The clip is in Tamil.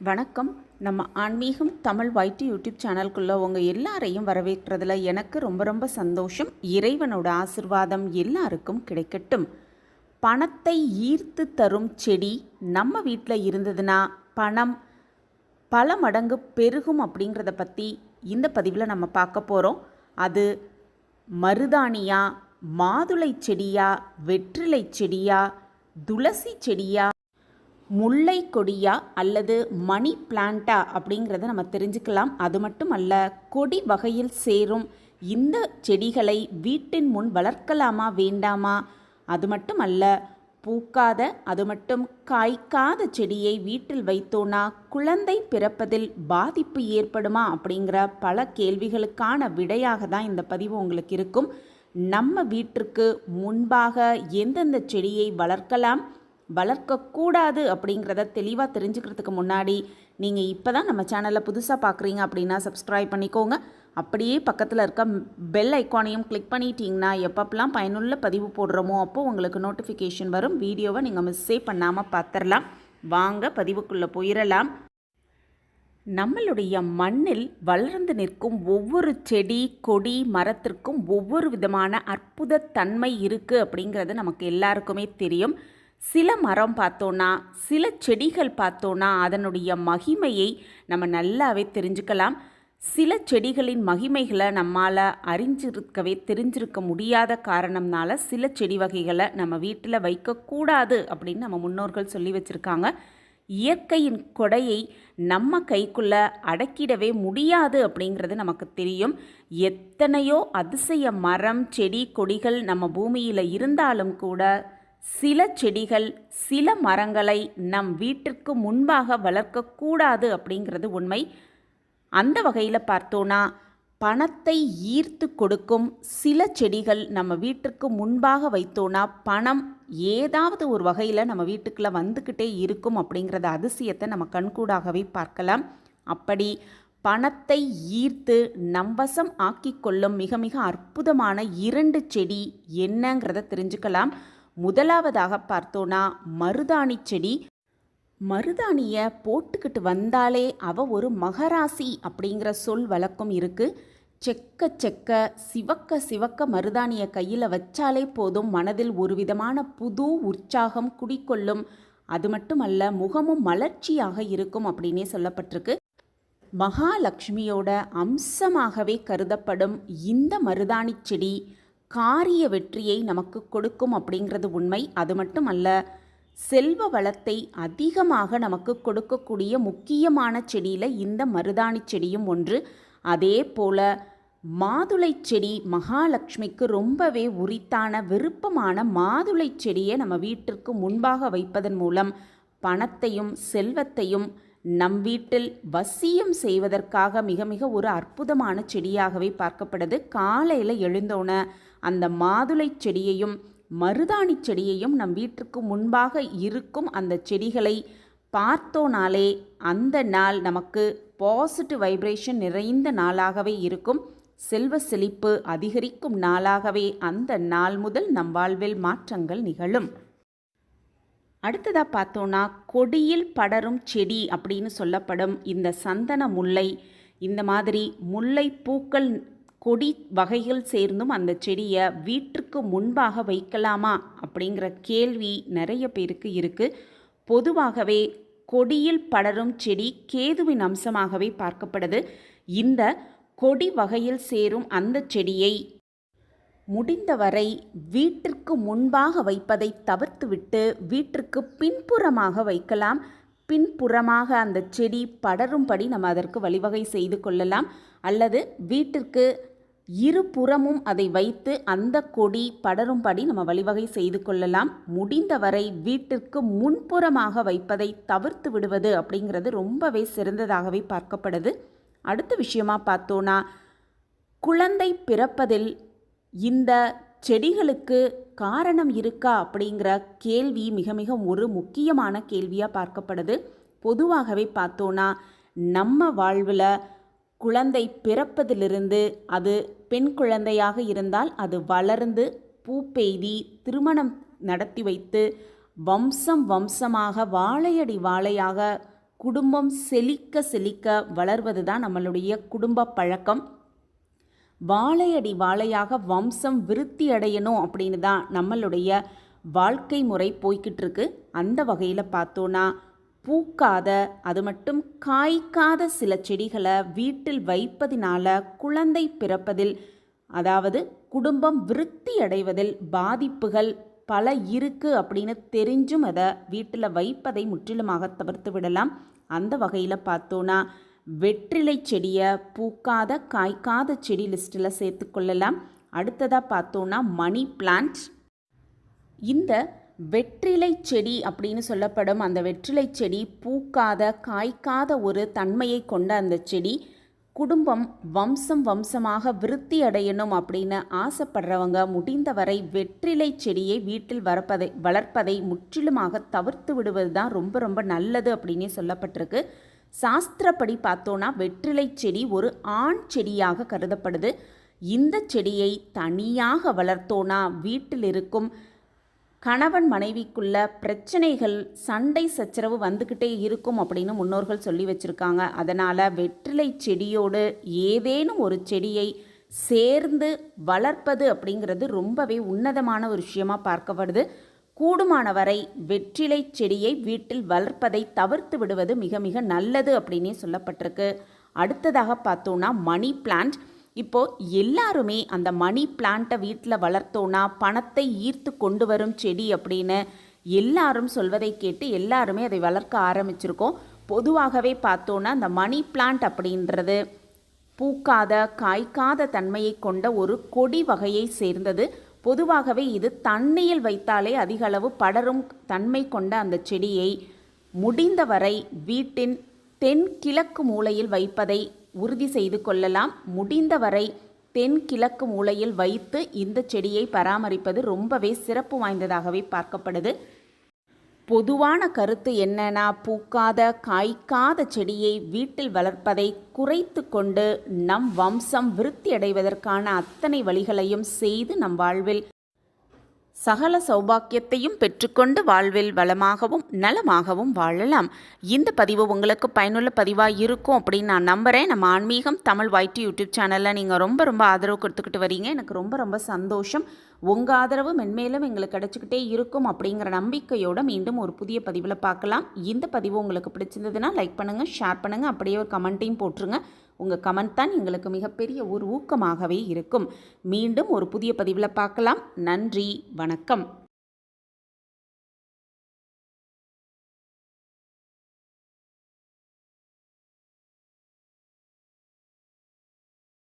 வணக்கம். நம்ம ஆன்மீகம் தமிழ் வைட்டி யூடியூப் சேனல்குள்ளே உங்கள் எல்லாரையும் வரவேற்கிறதுல எனக்கு ரொம்ப ரொம்ப சந்தோஷம். இறைவனோட ஆசிர்வாதம் எல்லாருக்கும் கிடைக்கட்டும். பணத்தை ஈர்த்து தரும் செடி நம்ம வீட்டில் இருந்ததுன்னா பணம் பல மடங்கு பெருகும் அப்படிங்கிறத பற்றி இந்த பதிவில் நம்ம பார்க்க போகிறோம் அது மருதாணியா மாதுளை செடியா வெற்றிலை செடியா துளசி செடியா முல்லை கொடியா அல்லது மணி பிளான்ட்டா அப்படிங்கிறத நம்ம தெரிஞ்சுக்கலாம். அது மட்டும் அல்ல கொடி வகையில் சேரும். இந்த செடிகளை வீட்டின் முன் வளர்க்கலாமா வேண்டாமா? அது மட்டும் அல்ல பூக்காத அது மட்டும் காய்க்காத செடியை வீட்டில் வைத்தோன்னா குழந்தை பிறப்பதில் பாதிப்பு ஏற்படுமா அப்படிங்கிற பல கேள்விகளுக்கான விடையாக தான் இந்த பதிவு உங்களுக்கு இருக்கும். நம்ம வீட்டிற்கு முன்பாக எந்தெந்த செடியை வளர்க்கலாம்? வளர்க்கக்கூடாது அப்படிங்கிறத தெளிவாக தெரிஞ்சுக்கிறதுக்கு முன்னாடி நீங்கள் இப்போ தான் நம்ம சேனலை புதுசாக பார்க்குறீங்க அப்படின்னா சப்ஸ்கிரைப் பண்ணிக்கோங்க. அப்படியே பக்கத்தில் இருக்க பெல் ஐக்கானையும் கிளிக் பண்ணிட்டீங்கன்னா எப்பப்பெல்லாம் பயனுள்ள பதிவு போடுறோமோ அப்போ உங்களுக்கு நோட்டிஃபிகேஷன் வரும். வீடியோவை நீங்கள் மிஸ்ஸே பண்ணாமல் பார்த்துடலாம் வாங்க பதிவுக்குள்ளே போயிடலாம் நம்மளுடைய மண்ணில் வளர்ந்து நிற்கும் ஒவ்வொரு செடி கொடி மரத்திற்கும் ஒவ்வொரு விதமான அற்புத தன்மை இருக்குது அப்படிங்கிறது நமக்கு எல்லாருக்குமே தெரியும். சில மரம் பார்த்தோன்னா சில செடிகள் பார்த்தோன்னா அதனுடைய மகிமையை நம்ம நல்லாவே தெரிஞ்சுக்கலாம். சில செடிகளின் மகிமைகளை நம்மால் அறிஞ்சிருக்கவே தெரிஞ்சிருக்க முடியாத காரணம்னால சில செடி வகைகளை நம்ம வீட்டில் வைக்கக்கூடாது அப்படின்னு நம்ம முன்னோர்கள் சொல்லி வச்சுருக்காங்க. இயற்கையின் கொடையை நம்ம கைக்குள்ள அடக்கிடவே முடியாது அப்படிங்கிறது நமக்கு தெரியும். எத்தனையோ அதிசய மரம் செடி கொடிகள் நம்ம பூமியில் இருந்தாலும் கூட சில செடிகள் சில மரங்களை நம் வீட்டிற்கு முன்பாக வளர்க்கக்கூடாது அப்படிங்கிறது உண்மை. அந்த வகையில் பார்த்தோன்னா பணத்தை ஈர்த்து கொடுக்கும் சில செடிகள் நம்ம வீட்டிற்கு முன்பாக வைத்தோன்னா பணம் ஏதாவது ஒரு வகையில் நம்ம வீட்டுக்குள்ளே வந்துக்கிட்டே இருக்கும் அப்படிங்கிறத அதிசயத்தை நம்ம கண்கூடாகவே பார்க்கலாம். அப்படி பணத்தை ஈர்த்து நம்பசம் ஆக்கி கொள்ளும் மிக மிக அற்புதமான இரண்டு செடி என்னங்கிறத தெரிஞ்சுக்கலாம். முதலாவதாக பார்த்தோன்னா மருதாணி செடி. மருதாணியை போட்டுக்கிட்டு வந்தாலே அவ ஒரு மகராசி அப்படிங்கிற சொல் வழக்கம் இருக்குது செக்க செக்க சிவக்க சிவக்க மருதாணியை கையில் வச்சாலே போதும் மனதில் ஒரு விதமான புது உற்சாகம் குடிக்கொள்ளும். அது மட்டுமல்ல முகமும் மலர்ச்சியாக இருக்கும் அப்படின்னே சொல்லப்பட்டிருக்கு. மகாலட்சுமியோட அம்சமாகவே கருதப்படும் இந்த மருதாணி செடி. காரிய வெற்றியை நமக்கு கொடுக்கும் அப்படிங்கிறது உண்மை. அது மட்டும் அல்ல செல்வ வளத்தை அதிகமாக நமக்கு கொடுக்கக்கூடிய முக்கியமான செடியில் இந்த மருதாணி செடியும் ஒன்று. அதே போல மாதுளை செடி மகாலட்சுமிக்கு ரொம்பவே உரித்தான விருப்பமான மாதுளை செடியை நம்ம வீட்டிற்கு முன்பாக வைப்பதன் மூலம் பணத்தையும் செல்வத்தையும் நம் வீட்டில் வசியம் செய்வதற்காக மிக மிக ஒரு அற்புதமான செடியாகவே பார்க்கப்படுது. காலையில் எழுந்தோன அந்த மாதுளை செடியையும் மருதாணி செடியையும் நம் வீட்டிற்கு முன்பாக இருக்கும் அந்த செடிகளை பார்த்தோனாலே அந்த நாள் நமக்கு பாசிட்டிவ் வைப்ரேஷன் நிறைந்த நாளாகவே இருக்கும். செல்வ செழிப்பு அதிகரிக்கும் நாளாகவே அந்த நாள் முதல் நம் வாழ்வில் மாற்றங்கள் நிகழும். அடுத்ததாக பார்த்தோன்னா கொடியில் படரும் செடி அப்படின்னு சொல்லப்படும் இந்த சந்தன முல்லை. இந்த மாதிரி முல்லை பூக்கள் கொடி வகைகள் சேர்ந்தும் அந்த செடியை வீட்டிற்கு முன்பாக வைக்கலாமா அப்படிங்கிற கேள்வி நிறைய பேருக்கு இருக்குது பொதுவாகவே கொடியில் படரும் செடி கேதுவின் அம்சமாகவே பார்க்கப்படுது. இந்த கொடி வகையில் சேரும் அந்த செடியை முடிந்தவரை வீட்டிற்கு முன்பாக வைப்பதை தவிர்த்துவிட்டு வீட்டிற்கு பின்புறமாக வைக்கலாம். பின்புறமாக அந்த செடி படரும்படி நம்ம அதற்கு வழிவகை செய்து கொள்ளலாம். அல்லது வீட்டிற்கு இருபுறமும் அதை வைத்து அந்த கொடி படரும்படி நம்ம வழிவகை செய்து கொள்ளலாம். முடிந்தவரை வீட்டிற்கு முன்புறமாக வைப்பதை தவிர்த்து விடுவது அப்படிங்கிறது ரொம்பவே சிறந்ததாகவே பார்க்கப்படுது. அடுத்த விஷயமா பார்த்தோன்னா குழந்தை பிறப்பதில் இந்த செடிகளுக்கு காரணம் இருக்கா அப்படிங்கிற கேள்வி மிக மிக ஒரு முக்கியமான கேள்வியாக பார்க்கப்படுது. பொதுவாகவே பார்த்தோன்னா நம்ம வாழ்வில் குழந்தை பிறப்பதிலிருந்து அது பெண் குழந்தையாக இருந்தால் அது வளர்ந்து பூ பெய்தி திருமணம் நடத்தி வைத்து வம்சம் வம்சமாக வாழையடி வாழையாக குடும்பம் செழிக்க செழிக்க வளர்வது தான் நம்மளுடைய குடும்ப பழக்கம். வாழையடி வாழையாக வம்சம் விருத்தி அடையணும் அப்படின்னு தான் நம்மளுடைய வாழ்க்கை முறை போய்கிட்டு இருக்கு. அந்த வகையில் பார்த்தோன்னா பூக்காத அது மட்டும் காய்க்காத சில செடிகளை வீட்டில் வைப்பதினால குழந்தை பிறப்பதில் அதாவது குடும்பம் விருத்தி அடைவதில் பாதிப்புகள் பல இருக்கு அப்படின்னு தெரிஞ்சும் அதை வீட்டில் வைப்பதை முற்றிலுமாக தவிர்த்து விடலாம். அந்த வகையில் பார்த்தோன்னா வெற்றிலை செடியை பூக்காத காய்க்காத செடி லிஸ்ட்டில் சேர்த்துக்கொள்ளலாம் அடுத்ததாக பார்த்தோன்னா மணி பிளான்ட். இந்த வெற்றிலை செடி அப்படின்னு சொல்லப்படும் அந்த வெற்றிலை செடி பூக்காத காய்க்காத ஒரு தன்மையை கொண்ட அந்த செடி குடும்பம் வம்சம் வம்சமாக விருத்தி அடையணும் அப்படின்னு ஆசைப்படுறவங்க முடிந்தவரை வெற்றிலை செடியை வீட்டில் வரப்பதை வளர்ப்பதை முற்றிலுமாக தவிர்த்து விடுவது தான் ரொம்ப ரொம்ப நல்லது அப்படின்னே சொல்லப்பட்டிருக்கு. சாஸ்திரப்படி பார்த்தோன்னா வெற்றிலை செடி ஒரு ஆண் செடியாக கருதப்படுது. இந்த செடியை தனியாக வளர்த்தோன்னா வீட்டில் இருக்கும் கணவன் மனைவிக்குள்ள பிரச்சனைகள் சண்டை சச்சரவு வந்துக்கிட்டே இருக்கும் அப்படின்னு முன்னோர்கள் சொல்லி வச்சுருக்காங்க. அதனால் வெற்றிலை செடியோடு ஏதேனும் ஒரு செடியை சேர்ந்து வளர்ப்பது அப்படிங்கிறது ரொம்பவே உன்னதமான ஒரு விஷயமா பார்க்கப்படுது கூடுமான வரை வெற்றிலை செடியை வீட்டில் வளர்ப்பதை தவிர்த்து விடுவது மிக மிக நல்லது அப்படின்னே சொல்லப்பட்டிருக்கு. அடுத்ததாக பார்த்தோன்னா மணி பிளான்ட். இப்போது எல்லாருமே அந்த மணி பிளான்ட்டை வீட்டில் வளர்த்தோன்னா பணத்தை ஈர்த்து கொண்டு வரும் செடி அப்படின்னு எல்லாரும் சொல்வதை கேட்டு எல்லாருமே அதை வளர்க்க ஆரம்பிச்சிருக்கோம். பொதுவாகவே பார்த்தோன்னா அந்த மணி பிளான்ட் அப்படின்றது பூக்காத காய்க்காத தன்மையை கொண்ட ஒரு கொடி வகையை சேர்ந்தது. பொதுவாகவே இது தண்ணியில் வைத்தாலே அதிக அளவு படரும் தன்மை கொண்ட அந்த செடியை முடிந்தவரை வீட்டின் தென்கிழக்கு மூலையில் வைப்பதை உறுதி செய்து கொள்ளலாம். முடிந்தவரை தென்கிழக்கு மூலையில் வைத்து இந்த செடியை பராமரிப்பது ரொம்பவே சிறப்பு வாய்ந்ததாகவே பார்க்கப்படுது. பொதுவான கருத்து என்னன்னா பூக்காத காய்க்காத செடியை வீட்டில் வளர்ப்பதை குறைத்து கொண்டு நம் வம்சம் விருத்தி அடைவதற்கான அத்தனை வழிகளையும் செய்து நம் வாழ்வில் சகல சௌபாக்கியத்தையும் பெற்றுக்கொண்டு வாழ்வில் வளமாகவும் நலமாகவும் வாழலாம். இந்த பதிவு உங்களுக்கு பயனுள்ள பதிவாக இருக்கும் அப்படின்னு நான் நம்புகிறேன் நம்ம ஆன்மீகம் தமிழ் வைட்டி யூடியூப் சேனலில் நீங்கள் ரொம்ப ரொம்ப ஆதரவு கொடுத்துக்கிட்டு வரீங்க. எனக்கு ரொம்ப ரொம்ப சந்தோஷம். உங்கள் ஆதரவு மென்மேலும் எங்களுக்கு கிடச்சிக்கிட்டே இருக்கும் அப்படிங்கிற நம்பிக்கையோடு மீண்டும் ஒரு புதிய பதிவில் பார்க்கலாம். இந்த பதிவு உங்களுக்கு பிடிச்சிருந்ததுன்னா லைக் பண்ணுங்கள் ஷேர் பண்ணுங்கள் அப்படியே ஒரு கமெண்ட்டையும் போட்டுருங்க. உங்கள் கமெண்ட் தான் எங்களுக்கு மிகப்பெரிய ஒரு ஊக்கமாகவே இருக்கும். மீண்டும் ஒரு புதிய பதிவில் பார்க்கலாம். நன்றி. வணக்கம்.